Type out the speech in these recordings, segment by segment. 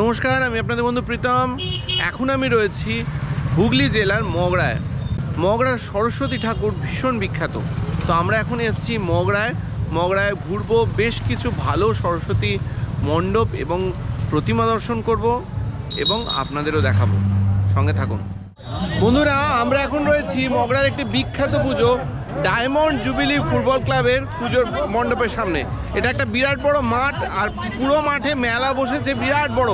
নমস্কার, আমি আপনাদের বন্ধু প্রীতম। এখন আমি রয়েছি হুগলি জেলার মগরায়। মগরার সরস্বতী ঠাকুর ভীষণ বিখ্যাত। তো আমরা এখন এসেছি মগরায়। মগরায় ঘুরবো, বেশ কিছু ভালো সরস্বতী মণ্ডপ এবং প্রতিমা দর্শন করব এবং আপনাদেরও দেখাবো। সঙ্গে থাকুন। বন্ধুরা, আমরা এখন রয়েছি মগরার একটি বিখ্যাত পুজো। ডায়মন্ড জুবিলি ফুটবল ক্লাবের পুজোর মণ্ডপের সামনে। এটা একটা বিরাট বড় মাঠ, আর পুরো মাঠে মেলা বসেছে, বিরাট বড়।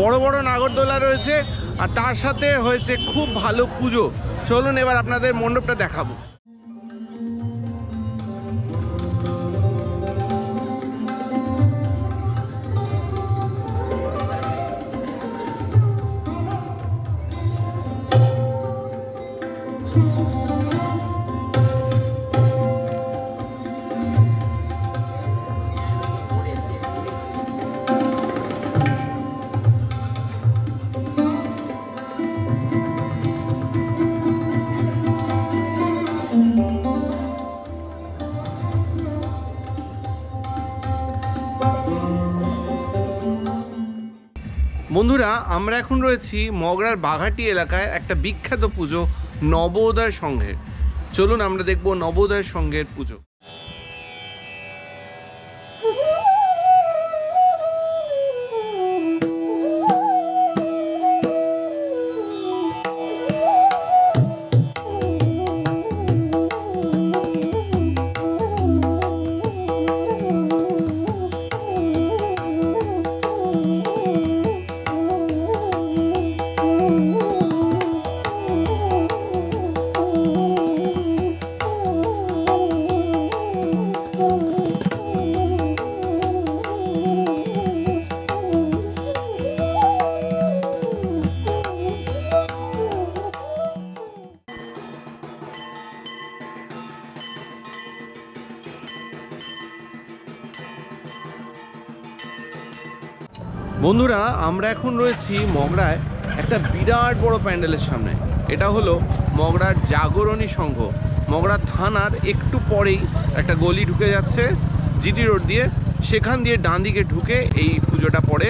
বড় বড় নাগরদোলা রয়েছে, আর তার সাথে হয়েছে খুব ভালো পুজো। চলুন এবার আপনাদের মণ্ডপটা দেখাবো। বন্ধুরা, আমরা এখন রয়েছি মগরার বাঘাটি এলাকায় একটা বিখ্যাত পুজো নবোদয় সংঘের। চলুন আমরা দেখব নবোদয় সংঘের পুজো। বন্ধুরা, আমরা এখন রয়েছি মগরায় একটা বিরাট বড় প্যান্ডেলের সামনে। এটা হলো মগরার জাগরণী সংঘ। মগরা থানার একটু পরেই একটা গলি ঢুকে যাচ্ছে জিটি রোড দিয়ে। সেখান দিয়ে ডান দিকে ঢুকে এই পুজোটা পড়ে।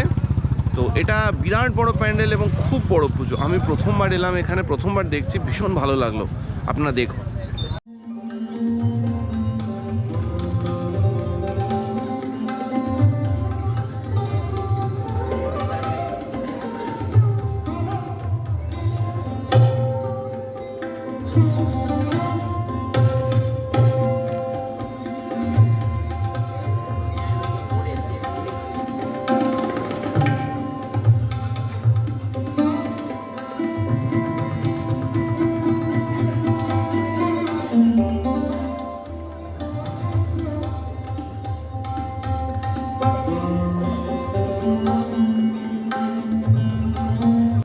তো এটা বিরাট বড় প্যান্ডেল এবং খুব বড় পুজো। আমি প্রথমবার এলাম এখানে, প্রথমবার দেখছি, ভীষণ ভালো লাগল। আপনারা দেখুন।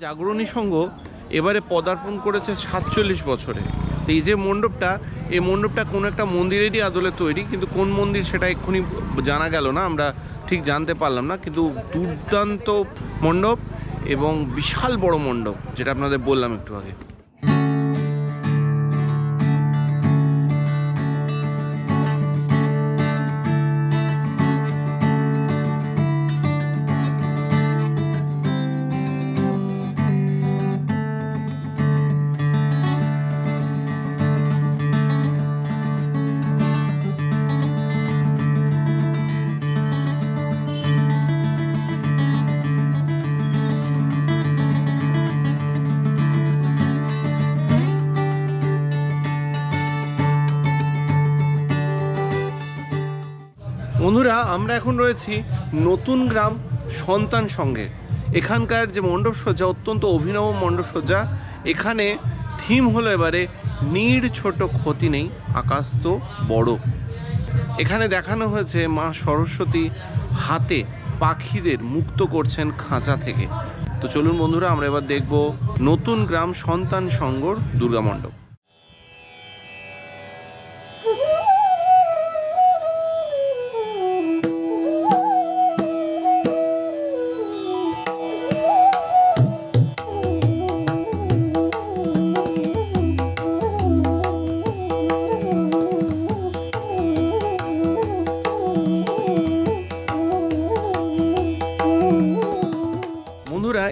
জাগরণী সংঘ এবারে পদার্পণ করেছে সাতচল্লিশ বছরে। তো এই যে মণ্ডপটা, এই মণ্ডপটা কোনো একটা মন্দিরেরই আদলে তৈরি, কিন্তু কোন মন্দির সেটা এক্ষুনি জানা গেল না, আমরা ঠিক জানতে পারলাম না। কিন্তু দুর্দান্ত মণ্ডপ এবং বিশাল বড় মণ্ডপ, যেটা আপনাদের বললাম একটু আগে। বন্ধুরা, আমরা এখন রয়েছি নতুন গ্রাম সন্তান সঙ্গে এখানকার যে মণ্ডপ সজ্জা, অত্যন্ত অভিনব মণ্ডপ সজ্জা, এখানে থিম হলো এবারে, নীড় ছোট ক্ষতি নেই, আকাশ তো বড়। এখানে দেখানো হয়েছে মা সরস্বতী হাতে পাখিদের মুক্ত করছেন খাঁচা থেকে। তো চলুন বন্ধুরা, আমরা এবার দেখব নতুন গ্রাম সন্তান সংঘর দুর্গা মণ্ডপ।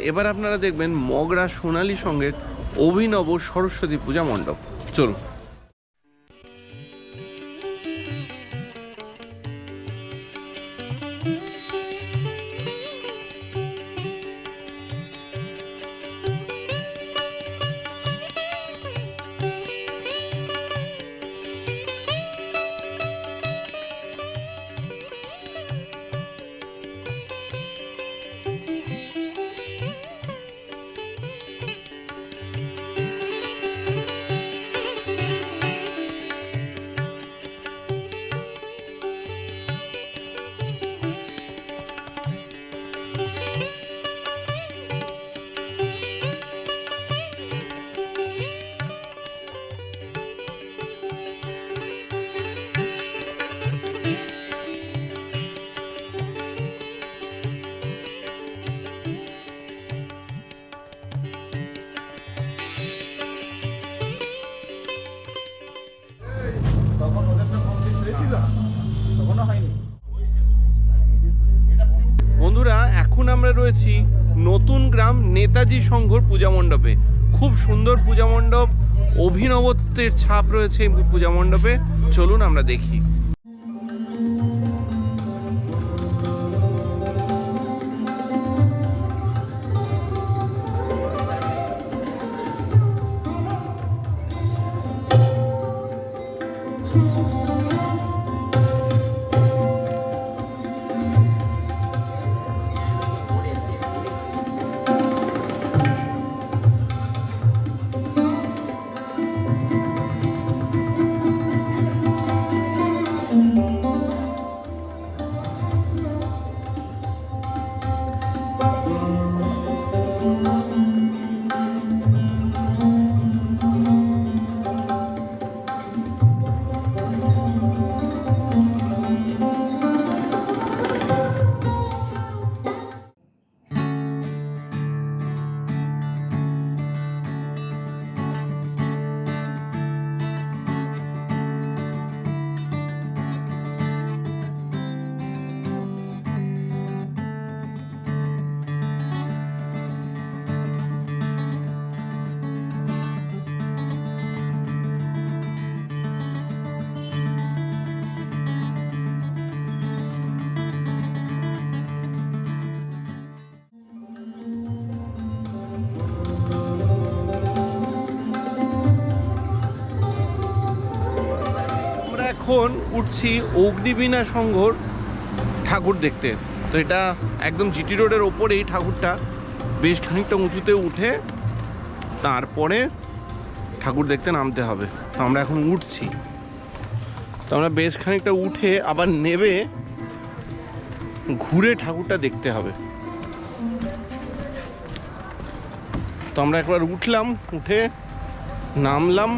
এবার আপনারা দেখবেন মগরা সোনালী সঙ্গের অভিনব সরস্বতী পূজা মণ্ডপ। চলুন। নেতাজি সংঘর পূজা মণ্ডপে। খুব সুন্দর পূজা মণ্ডপ, অভিনবত্বের ছাপ রয়েছে এই পূজা মণ্ডপে। চলুন আমরা দেখি। আমরা এখন উঠছি অগ্নিবীণা সংঘর ঠাকুর দেখতে। তো এটা একদম জিটি রোডের ওপরেই ঠাকুরটা। বেশ খানিকটা উঁচুতে উঠে তারপরে ঠাকুর দেখতে নামতে হবে। তো আমরা এখন উঠছি। তো আমরা বেশ খানিকটা উঠে আবার নেবে ঘুরে ঠাকুরটা দেখতে হবে। তো আমরা একবার উঠলাম, উঠে নামলাম,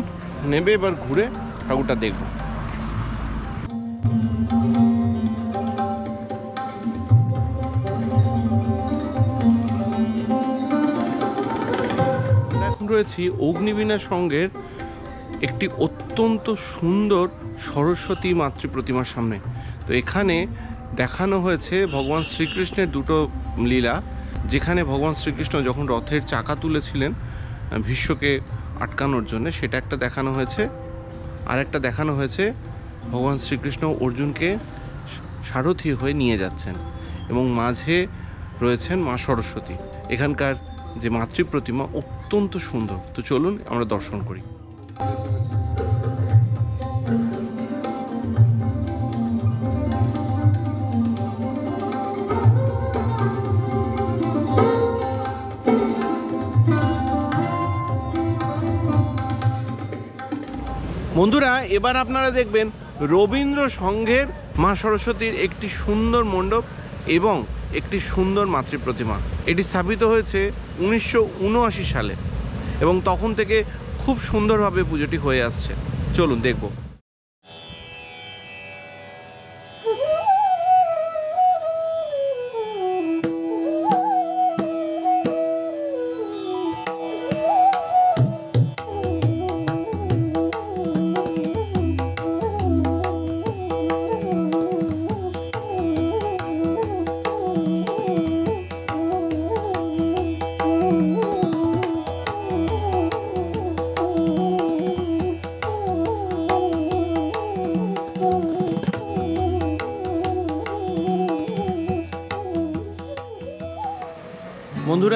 নেবে এবার ঘুরে ঠাকুরটা দেখব। রয়েছি অগ্নিবীণা সঙ্গের একটি অত্যন্ত সুন্দর সরস্বতী মাতৃ প্রতিমার সামনে। তো এখানে দেখানো হয়েছে ভগবান শ্রীকৃষ্ণের দুটো লীলা, যেখানে ভগবান শ্রীকৃষ্ণ যখন রথের চাকা তুলেছিলেন, ভীষ্মকে আটকানোর জন্য, সেটা একটা দেখানো হয়েছে। আর একটা দেখানো হয়েছে, ভগবান শ্রীকৃষ্ণ অর্জুনকে সারথি হয়ে নিয়ে যাচ্ছেন এবং মাঝে রয়েছেন মা সরস্বতী। এখানকার যে মাতৃ প্রতিমা অত্যন্ত সুন্দর। তো চলুন আমরা দর্শন করি। বন্ধুরা, এবার আপনারা দেখবেন রবীন্দ্র সংঘের মা সরস্বতীর একটি সুন্দর মণ্ডপ এবং একটি সুন্দর মাতৃ প্রতিমা এটি স্থাপিত হয়েছে উনিশশো উনআশি সালে এবং তখন থেকে খুব সুন্দরভাবে পুজোটি হয়ে আসছে। চলুন দেখব।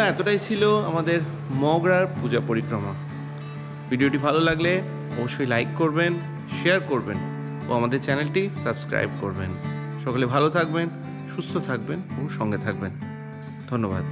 এতটাই ছিল আমাদের মগরার পূজা পরিক্রমা। ভিডিওটি ভালো লাগলে অবশ্যই লাইক করবেন শেয়ার করবেন ও আমাদের চ্যানেলটি সাবস্ক্রাইব করবেন। সকলে ভালো থাকবেন, সুস্থ থাকবেন এবং সঙ্গে থাকবেন। ধন্যবাদ।